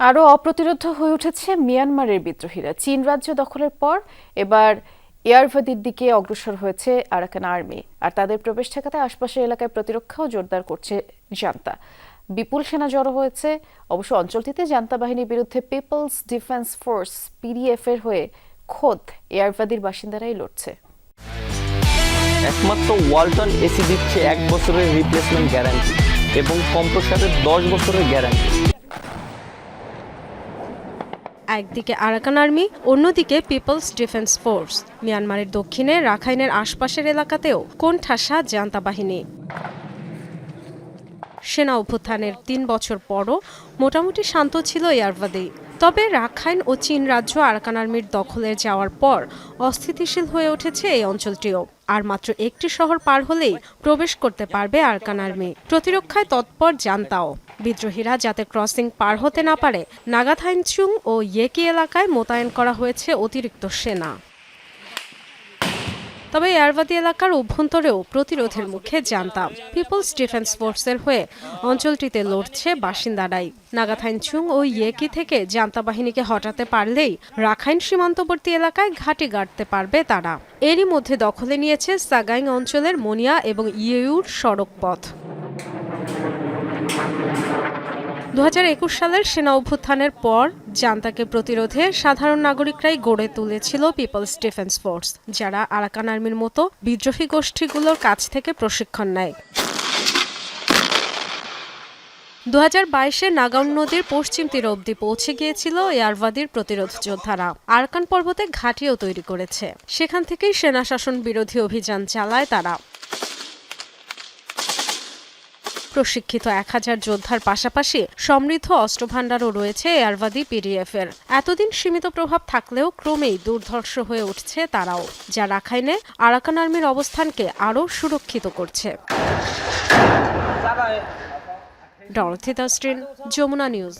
আরও অপ্রতিরোধ হয়ে উঠেছে মিয়ানমারের বিদ্রোহীরা। চীন রাজ্য দখলের পর এবার এয়ারভাদির দিকে অগ্রসর হয়েছে আরাকান আর্মি। আর তাদের প্রবেশ ঠেকাতে আশপাশের এলাকায় প্রতিরক্ষাও জোরদার করছে জান্তা। বিপুল সেনা জড়ো হয়েছে। অবশ্য অঞ্চলটিতে জান্তা বাহিনীর বিরুদ্ধে পিপলস ডিফেন্স ফোর্স, পিডিএফ এর হয়ে খোদ এয়ারভাদির বাসিন্দারাই লড়ছে। একমাত্র ওয়ালটন এসি দিচ্ছে এক বছরের রিপ্লেসমেন্ট গ্যারান্টি এবং কম্প্রসারের দশ বছরের গ্যারান্টি একদিকে আরাকান আর্মি, অন্যদিকে পিপলস ডিফেন্স ফোর্স। মিয়ানমারের দক্ষিণে রাখাইনের আশপাশের এলাকাতেও কোণঠাসা জান্তা বাহিনী? সেনা অভ্যুত্থানের তিন বছর পরও মোটামুটি শান্ত ছিল এয়ারভাদি তবে রাখাইন ও চীন রাজ্য আরাকান আর্মির দখলে যাওয়ার পর অস্থিতিশীল হয়ে উঠেছে এই অঞ্চলটিও। আর মাত্র একটি শহর পার হলেই প্রবেশ করতে পারবে আরাকান আর্মি। প্রতিরক্ষায় তৎপর জানতাও। বিদ্রোহীরা যাতে ক্রসিং পার হতে না পারে নাগাথাইনচুং ও ইয়েকি এলাকায় মোতায়েন করা হয়েছে অতিরিক্ত সেনা। তবে এয়ারবাদি এলাকার অভ্যন্তরেও প্রতিরোধের মুখে জানতাম, পিপলস ডিফেন্স ফোর্সের হয়ে অঞ্চলটিতে লড়ছে বাসিন্দারাই। নাগাথাইনচুং ও ইয়েকি থেকে জান্তা বাহিনীকে হটাতে পারলেই রাখাইন সীমান্তবর্তী এলাকায় ঘাঁটি গাড়তে পারবে তারা। এরই মধ্যে দখলে নিয়েছে সাগাইং অঞ্চলের মনিয়া এবং ইয়েউর সড়ক পথ দু হাজার একুশ সালের সেনা অভ্যুত্থানের পর জান্তাকে প্রতিরোধে সাধারণ নাগরিকরাই গড়ে তুলেছিল পিপলস ডিফেন্স ফোর্স, যারা আরাকান আর্মির মতো বিদ্রোহী গোষ্ঠীগুলোর কাছ থেকে প্রশিক্ষণ নেয়। দু হাজার বাইশে নাগাউন নদীর পশ্চিম তীর অবধি পৌঁছে গিয়েছিল এয়ারভাদির প্রতিরোধ যোদ্ধারা। আরকান পর্বতে ঘাঁটিও তৈরি করেছে। সেখান থেকেই সেনা শাসন বিরোধী অভিযান চালায় তারা। প্রশিক্ষিত এক হাজার যোদ্ধার পাশাপাশি সমৃদ্ধ অস্ত্রভাণ্ডারও রয়েছে এয়ারভাদি পিডিএফ এর এতদিন সীমিত প্রভাব থাকলেও ক্রমেই দুর্ধর্ষ হয়ে উঠছে তারাও, যা রাখাইনে আরাকান আর্মির অবস্থানকে আরও সুরক্ষিত করছে। ডরথি দাস্ট্রিন যমুনা নিউজ।